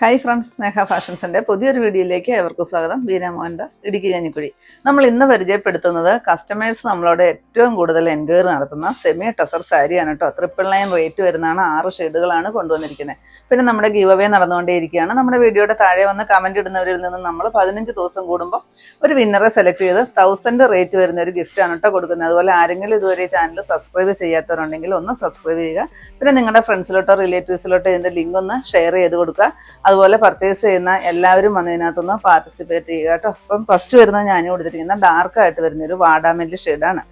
Hi friends സ്നേഹ ഫാഷൻസിന്റെ പുതിയൊരു വീഡിയോയിലേക്ക് ഏവർക്കും സ്വാഗതം. ബീന മോഹൻദാസ് ഇടുക്കി കഞ്ഞിക്കുഴി. നമ്മൾ ഇന്ന് പരിചയപ്പെടുത്തുന്നത് കസ്റ്റമേഴ്സ് നമ്മളോട് ഏറ്റവും കൂടുതൽ എൻക്വയറി നടത്തുന്ന സെമി ടസർ സാരിയാണ് കേട്ടോ ട്രിപ്പിൾ നയൻ റേറ്റ് വരുന്നതാണ്. ആറ് ഷെയ്ഡുകളാണ് കൊണ്ടുവന്നിരിക്കുന്നത് പിന്നെ നമ്മുടെ ഗീവ് അവേ നടന്നുകൊണ്ടേയിരിക്കുകയാണ്. നമ്മുടെ വീഡിയോയുടെ താഴെ വന്ന് കമന്റ് ഇടുന്നവരിൽ നിന്ന് നമ്മൾ പതിനഞ്ച് ദിവസം കൂടുമ്പോൾ ഒരു വിന്നറെ സെലക്ട് ചെയ്ത് തൗസൻഡ് റേറ്റ് വരുന്ന ഒരു ഗിഫ്റ്റാണ് കേട്ടോ കൊടുക്കുന്നത്. അതുപോലെ ആരെങ്കിലും ഇതുവരെ ചാനൽ സബ്സ്ക്രൈബ് ചെയ്യാത്തവരുണ്ടെങ്കിൽ ഒന്ന് സബ്സ്ക്രൈബ് ചെയ്യുക. പിന്നെ നിങ്ങളുടെ ഫ്രണ്ട്സിലോട്ടോ റിലേറ്റീവ്സിലോട്ടോ ഇതിന്റെ ലിങ്ക് ഒന്ന് ഷെയർ ചെയ്ത് കൊടുക്കുക. അതുപോലെ പർച്ചേസ് ചെയ്യുന്ന എല്ലാവരും വന്ന് ഇതിനകത്തൊന്ന് പാർട്ടിസിപ്പേറ്റ് ചെയ്യുക കേട്ടോ. അപ്പം ഫസ്റ്റ് വരുന്നത് ഞാൻ കൊടുത്തിരിക്കുന്ന ഡാർക്കായിട്ട് വരുന്ന ഒരു വാടാമല്ലി ഷെയ്ഡാണ്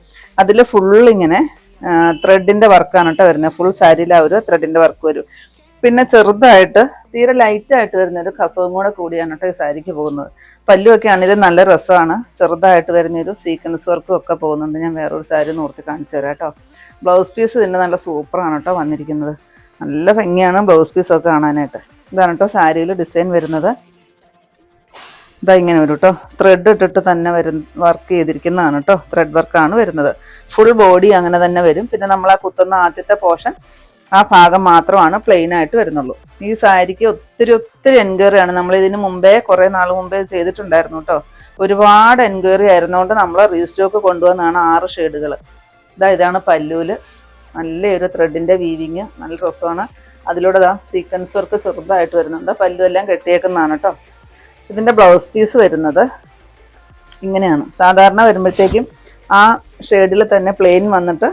അതിൽ ഫുൾ ഇങ്ങനെ ത്രെഡിന്റെ വർക്കാണ് കേട്ടോ വരുന്നത്. ഫുൾ സാരിയിൽ ആ ഒരു ത്രെഡിന്റെ വർക്ക് വരും. പിന്നെ ചെറുതായിട്ട് തീരെ ലൈറ്റായിട്ട് വരുന്ന ഒരു കസവും കൂടെ കൂടിയാണ് കേട്ടോ ഈ സാരിക്ക് പോകുന്നത്. പല്ലുമൊക്കെ ആണെങ്കിലും നല്ല രസമാണ്. ചെറുതായിട്ട് വരുന്ന ഒരു സീക്വൻസ് വർക്കും ഒക്കെ പോകുന്നുണ്ട്. ഞാൻ വേറൊരു സാരി നോർത്തി കാണിച്ചു തരാം കേട്ടോ. ബ്ലൗസ് പീസ് ഇതിന്റെ നല്ല സൂപ്പറാണ് കേട്ടോ വന്നിരിക്കുന്നത്. നല്ല ഭംഗിയാണ് ബ്ലൗസ് പീസൊക്കെ കാണാനായിട്ട്. ഇതാണ് കേട്ടോ സാരിയിൽ ഡിസൈൻ വരുന്നത്. ഇതാ ഇങ്ങനെ വരും കേട്ടോ ത്രെഡ് ഇട്ടിട്ട് തന്നെ വരും വർക്ക് ചെയ്തിരിക്കുന്നതാണ് കേട്ടോ ത്രെഡ് വർക്കാണ് വരുന്നത്. ഫുൾ ബോഡി അങ്ങനെ തന്നെ വരും. പിന്നെ നമ്മൾ ആ കുത്തുന്ന ആദ്യത്തെ പോർഷൻ ആ ഭാഗം മാത്രമാണ് പ്ലെയിൻ ആയിട്ട് വരുന്നുള്ളൂ. ഈ സാരിക്ക് ഒത്തിരി ഒത്തിരി എൻക്വയറി ആണ്. നമ്മൾ ഇതിന് മുമ്പേ കുറേ നാൾ മുമ്പേ ചെയ്തിട്ടുണ്ടായിരുന്നു കേട്ടോ ഒരുപാട് എൻക്വയറി ആയിരുന്നുകൊണ്ട് നമ്മൾ റീസ്റ്റോക്ക് കൊണ്ടുവന്നാണ് ആറ് ഷെയ്ഡുകൾ ഇതാ ഇതാണ് പല്ലൂൽ. നല്ലൊരു ത്രെഡിന്റെ വീവിങ് നല്ല രസമാണ്. അതിലൂടെ ഇതാ സീക്വൻസ് വർക്ക് ചെറുതായിട്ട് വരുന്നുണ്ട്. പല്ലു എല്ലാം കെട്ടിയേക്കുന്നതാണ് കേട്ടോ ഇതിന്റെ ബ്ലൗസ് പീസ് വരുന്നത് ഇങ്ങനെയാണ്. സാധാരണ വരുമ്പോഴത്തേക്കും ആ ഷെയ്ഡിൽ തന്നെ പ്ലെയിൻ വന്നിട്ട്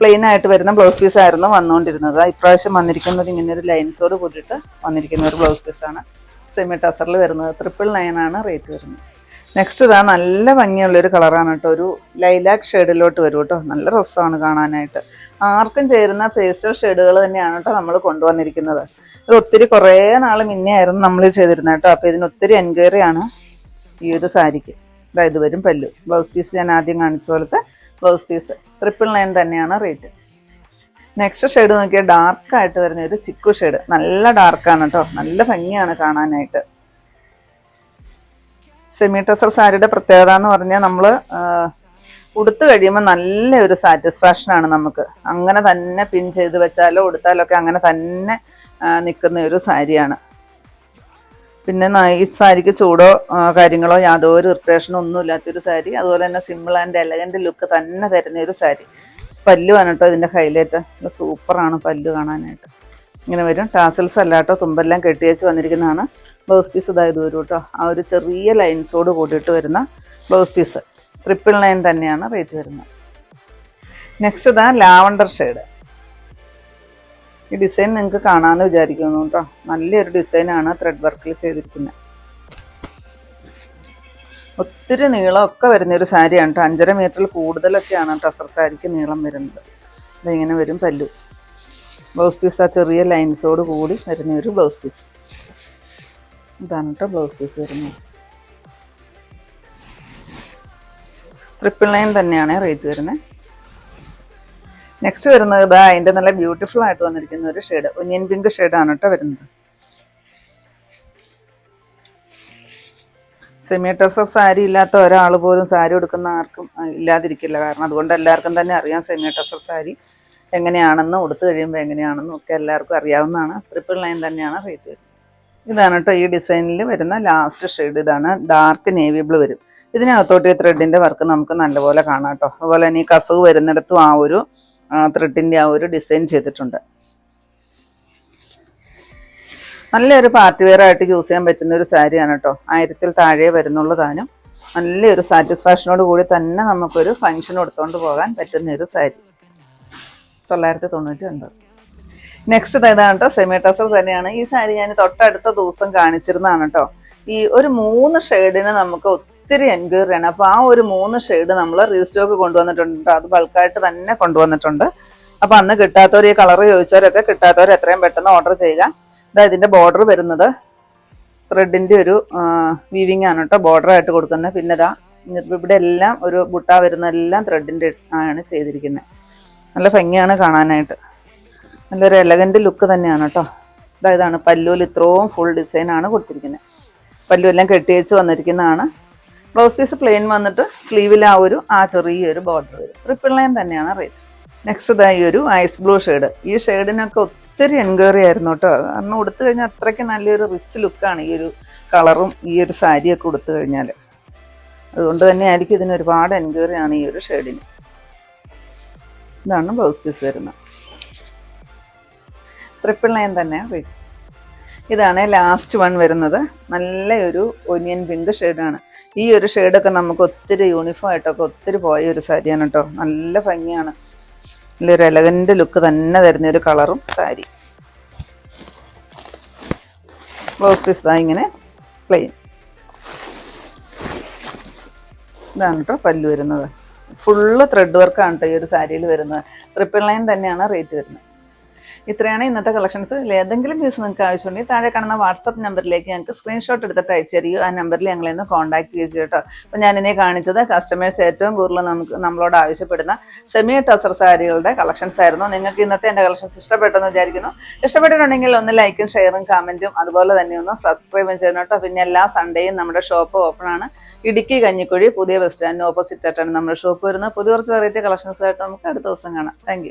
പ്ലെയിൻ ആയിട്ട് വരുന്ന ബ്ലൗസ് പീസ് ആയിരുന്നു വന്നുകൊണ്ടിരുന്നത് ഇപ്രാവശ്യം വന്നിരിക്കുന്നത് ഇങ്ങനെ ഒരു ലൈൻസോട് കൂടിയിട്ട് വന്നിരിക്കുന്ന ഒരു ബ്ലൗസ് പീസാണ് സെമി ടസറിൽ വരുന്നത്. ട്രിപ്പിൾ നയൻ ആണ് റേറ്റ് വരുന്നത്. നെക്സ്റ്റ് ഇതാ നല്ല ഭംഗിയുള്ളൊരു കളറാണ് കേട്ടോ. ഒരു ലൈലാക്ക് ഷെയ്ഡിലോട്ട് വരും കേട്ടോ. നല്ല രസമാണ് കാണാനായിട്ട്. ആർക്കും ചേരുന്ന പേസ്റ്റൽ ഷെയ്ഡുകൾ തന്നെയാണ് കേട്ടോ നമ്മൾ കൊണ്ടുവന്നിരിക്കുന്നത്. ഇത് ഒത്തിരി കുറേ നാൾ മുന്നേ ആയിരുന്നു നമ്മൾ ചെയ്തിരുന്നത് കേട്ടോ. അപ്പോൾ ഇതിന് ഒത്തിരി എൻക്വയറി ആണ് ഈ ഒരു സാരിക്ക്. അതായത് വരും പല്ലു. ബ്ലൗസ് പീസ് ഞാൻ ആദ്യം കാണിച്ച പോലത്തെ ബ്ലൗസ് പീസ് ട്രിപ്പിൾ നയൻ തന്നെയാണ് റേറ്റ് നെക്സ്റ്റ് ഷെയ്ഡ് നോക്കിയാൽ ഡാർക്കായിട്ട് വരുന്ന ഒരു ചിക്കു ഷെയ്ഡ് നല്ല ഡാർക്കാണ് കേട്ടോ. നല്ല ഭംഗിയാണ് കാണാനായിട്ട്. സെമി ടെസർ സാരിയുടെ പ്രത്യേകത എന്ന് പറഞ്ഞാൽ നമ്മൾ ഉടുത്തു കഴിയുമ്പോൾ നല്ല ഒരു സാറ്റിസ്ഫാക്ഷൻ ആണ് നമുക്ക്. അങ്ങനെ തന്നെ പിൻ ചെയ്ത് വെച്ചാലോ ഉടുത്താലോ ഒക്കെ അങ്ങനെ തന്നെ നിൽക്കുന്ന ഒരു സാരിയാണ്. പിന്നെ ഈ സാരിക്ക് ചൂടോ കാര്യങ്ങളോ യാതൊരു ഇറിറ്റേഷനോ ഒന്നും ഇല്ലാത്തൊരു സാരി അതുപോലെ തന്നെ സിമ്പിൾ ആൻഡ് എലഗന്റ് ലുക്ക് തന്നെ തരുന്ന ഒരു സാരി. പല്ലു പല്ലുവാണ് കേട്ടോ ഇതിന്റെ ഹൈലൈറ്റ് സൂപ്പറാണ് പല്ലു കാണാനായിട്ട്. ഇങ്ങനെ വരും. ടാസൽസ് അല്ല കേട്ടോ തുമ്പെല്ലാം കെട്ടിയേച്ച് വന്നിരിക്കുന്നതാണ്. ബ്ലൗസ് പീസ് ഇതായത് വരും കേട്ടോ ആ ഒരു ചെറിയ ലൈൻസോട് കൂടിയിട്ട് വരുന്ന ബ്ലൗസ് പീസ്. ട്രിപ്പിൾ നയൻ തന്നെയാണ് റേറ്റ് വരുന്നത്. നെക്സ്റ്റ് ഇതാ ലാവണ്ടർ ഷെയ്ഡ്. ഈ ഡിസൈൻ നിങ്ങൾക്ക് കാണാമെന്ന് വിചാരിക്കുന്നു കേട്ടോ നല്ലൊരു ഡിസൈനാണ് ത്രെഡ് വർക്കിൽ ചെയ്തിരിക്കുന്നത് ഒത്തിരി നീളമൊക്കെ വരുന്ന ഒരു സാരിയാണ് കേട്ടോ അഞ്ചര മീറ്ററിൽ കൂടുതലൊക്കെയാണ് ട്രസർ സാരിക്ക് നീളം വരുന്നത്. ഇതിങ്ങനെ വരും പല്ലു. ബ്ലൗസ് പീസ് ആ ചെറിയ ലൈൻസോട് കൂടി വരുന്ന ഒരു ബ്ലൗസ് പീസ് ഇതാണ് കേട്ടോ ബ്ലൗസ് പീസ് വരുന്നത്. ട്രിപ്പിൾ നയൻ തന്നെയാണ് റേറ്റ് വരുന്നത്. നെക്സ്റ്റ് വരുന്നത് ഇതാ അതിന്റെ നല്ല ബ്യൂട്ടിഫുൾ ആയിട്ട് വന്നിരിക്കുന്ന ഒരു ഷെയ്ഡ് ഒന്നിയൻ പിങ്ക് ഷെയ്ഡാണ് കേട്ടോ വരുന്നത്. സെമി സാരി ഇല്ലാത്ത ഒരാൾ പോലും സാരി എടുക്കുന്ന ആർക്കും ഇല്ലാതിരിക്കില്ല. കാരണം അതുകൊണ്ട് എല്ലാവർക്കും തന്നെ അറിയാം സെമി സാരി. എങ്ങനെയാണെന്നും ഉടുത്തു കഴിയുമ്പോൾ എങ്ങനെയാണെന്നും ഒക്കെ എല്ലാവർക്കും അറിയാവുന്നതാണ്. ട്രിപ്പിൾ ലൈൻ തന്നെയാണ് റേറ്റ് വരുന്നത്. ഇതാണ് കേട്ടോ ഈ ഡിസൈനിൽ വരുന്ന ലാസ്റ്റ് ഷെയ്ഡ് ഇതാണ് ഡാർക്ക് നേവി ബ്ലൂ വരും. ഇതിനകത്തോട്ട് ഈ ത്രെഡിന്റെ വർക്ക് നമുക്ക് നല്ലപോലെ കാണാം കേട്ടോ അതുപോലെ തന്നെ ഈ കസവ് വരുന്നിടത്തും ആ ഒരു ത്രെഡിന്റെ ആ ഒരു ഡിസൈൻ ചെയ്തിട്ടുണ്ട്. നല്ലൊരു പാർട്ടി വെയർ ആയിട്ട് യൂസ് ചെയ്യാൻ പറ്റുന്ന ഒരു സാരിയാണ് കേട്ടോ ആയിരത്തിൽ താഴെ വരുന്നുള്ളൂ താനും. നല്ലൊരു സാറ്റിസ്ഫാക്ഷനോട് കൂടി തന്നെ നമുക്കൊരു ഫംഗ്ഷൻ എടുത്തുകൊണ്ട് പോകാൻ പറ്റുന്ന ഒരു സാരി. തൊള്ളായിരത്തി തൊണ്ണൂറ്റി ഒൻപത് നെക്സ്റ്റ് ഇതാണ് സെമി ടസർ തന്നെയാണ്. ഈ സാരി ഞാൻ തൊട്ടടുത്ത ദിവസം കാണിച്ചിരുന്നതാണ് കേട്ടോ ഈ ഒരു മൂന്ന് ഷെയ്ഡിന് നമുക്ക് ഒത്തിരി എൻക്വയറി ആണ് അപ്പോൾ ആ ഒരു മൂന്ന് ഷെയ്ഡ് നമ്മൾ റീസ്റ്റോക്ക് കൊണ്ടുവന്നിട്ടുണ്ട് അത് ബൾക്കായിട്ട് തന്നെ കൊണ്ടുവന്നിട്ടുണ്ട്. അപ്പോൾ അന്ന് കിട്ടാത്തവർ ഈ കളർ ചോദിച്ചവരൊക്കെ കിട്ടാത്തവർ എത്രയും പെട്ടെന്ന് ഓർഡർ ചെയ്യുക. ഇതാ ഇതിന്റെ ബോർഡർ വരുന്നത്. ത്രെഡിന്റെ ഒരു വീവിങ് ആണ് കേട്ടോ ബോർഡർ ആയിട്ട് കൊടുക്കുന്നത്. പിന്നെ ഇതാ ഇവിടെ എല്ലാം ഒരു ബുട്ട വരുന്നതെല്ലാം ത്രെഡിന്റെ ആണ് ചെയ്തിരിക്കുന്നത് നല്ല ഭംഗിയാണ് കാണാനായിട്ട്. നല്ലൊരു എലഗന്റ് ലുക്ക് തന്നെയാണ് കേട്ടോ അതായതാണ് പല്ലുവിൽ ഇത്രയും ഫുൾ ഡിസൈൻ ആണ് കൊടുത്തിരിക്കുന്നത് പല്ലു എല്ലാം കെട്ടിയേച്ച് വന്നിരിക്കുന്നതാണ്. ബ്ലൗസ് പീസ് പ്ലെയിൻ വന്നിട്ട് സ്ലീവിൽ ആ ഒരു ആ ചെറിയൊരു ബോർഡർ വരും. ട്രിപ്പിൾ ലൈൻ തന്നെയാണ് റേറ്റ് നെക്സ്റ്റ് ഇതായി ഒരു ഐസ് ബ്ലൂ ഷെയ്ഡ് ഈ ഷെയ്ഡിനൊക്കെ ഒത്തിരി എൻക്വയറി ആയിരുന്നു കേട്ടോ കാരണം ഉടുത്തു കഴിഞ്ഞാൽ അത്രയ്ക്ക് നല്ലൊരു റിച്ച് ലുക്കാണ് ഈ ഒരു കളറും ഈ ഒരു സാരിയൊക്കെ ഉടുത്തു കഴിഞ്ഞാൽ അതുകൊണ്ട് തന്നെ ആയിരിക്കും ഇതിന് ഒരുപാട് എൻക്വയറി ആണ് ഈ ഒരു ഷെയ്ഡിന് ഇതാണ് ബ്ലൗസ് പീസ് വരുന്നത്. ട്രിപ്പിൾ നയൻ തന്നെ റേറ്റ് ഇതാണ് ലാസ്റ്റ് വൺ വരുന്നത്. നല്ലൊരു ഒനിയൻ പിങ്ക് ഷെയ്ഡാണ് ഈ ഒരു ഷെയ്ഡൊക്കെ നമുക്ക് ഒത്തിരി യൂണിഫോം ആയിട്ടൊക്കെ ഒത്തിരി പോയ ഒരു സാരിയാണ് കേട്ടോ നല്ല ഭംഗിയാണ്. നല്ലൊരു എലഗന്റ് ലുക്ക് തന്നെ തരുന്ന ഒരു കളറും സാരി ബ്ലൗസ് പീസ് ഇതാ ഇങ്ങനെ പ്ലെയിൻ ഇതാണ് കേട്ടോ പല്ലു വരുന്നത്. ഫുള്ള് ത്രെഡ് വർക്കാണ് കേട്ടോ ഈ ഒരു സാരിയിൽ വരുന്നത്. ട്രിപ്പിൾ ലൈൻ തന്നെയാണ് റേറ്റ് വരുന്നത്. ഇത്രയാണ് ഇന്നത്തെ കളക്ഷൻസ് ഏതെങ്കിലും പീസ് നിങ്ങൾക്ക് ആവശ്യമുണ്ടെങ്കിൽ താഴെ കാണുന്ന വാട്സപ്പ് നമ്പറിലേക്ക് ഞങ്ങൾക്ക് സ്ക്രീൻഷോട്ട് എടുത്തിട്ട് അയച്ചു തരികയോ ആ നമ്പറിൽ ഞങ്ങളെ ഒന്ന് കോൺടാക്ട് ചെയ്യുക കേട്ടോ അപ്പോൾ ഞാനിനെ കാണിച്ചത് കസ്റ്റമേഴ്സ് ഏറ്റവും കൂടുതൽ നമുക്ക് നമ്മളോട് ആവശ്യപ്പെടുന്ന സെമി ടസർ സാരികളുടെ കളക്ഷൻസ് ആയിരുന്നു. നിങ്ങൾക്ക് ഇന്നത്തെ എന്റെ കളക്ഷൻസ് ഇഷ്ടപ്പെട്ടെന്ന് വിചാരിക്കുന്നു. ഇഷ്ടപ്പെട്ടിട്ടുണ്ടെങ്കിൽ ഒന്ന് ലൈക്കും ഷെയറും കമന്റും അതുപോലെ തന്നെ ഒന്ന് സബ്സ്ക്രൈബും ചെയ്യണം കേട്ടോ പിന്നെ എല്ലാ സൺഡേയും നമ്മുടെ ഷോപ്പ് ഓപ്പൺ ആണ്. ഇടുക്കി കഞ്ഞിക്കുഴി പുതിയ ബസ് സ്റ്റാൻഡിന് ഓപ്പോസിറ്റ് ആയിട്ടാണ് നമ്മുടെ ഷോപ്പ് വരുന്നത്. പുതിയ കുറച്ച് വെറൈറ്റി കളക്ഷൻസ് ആയിട്ട് നമുക്ക് അടുത്ത ദിവസം കാണാം. താങ്ക്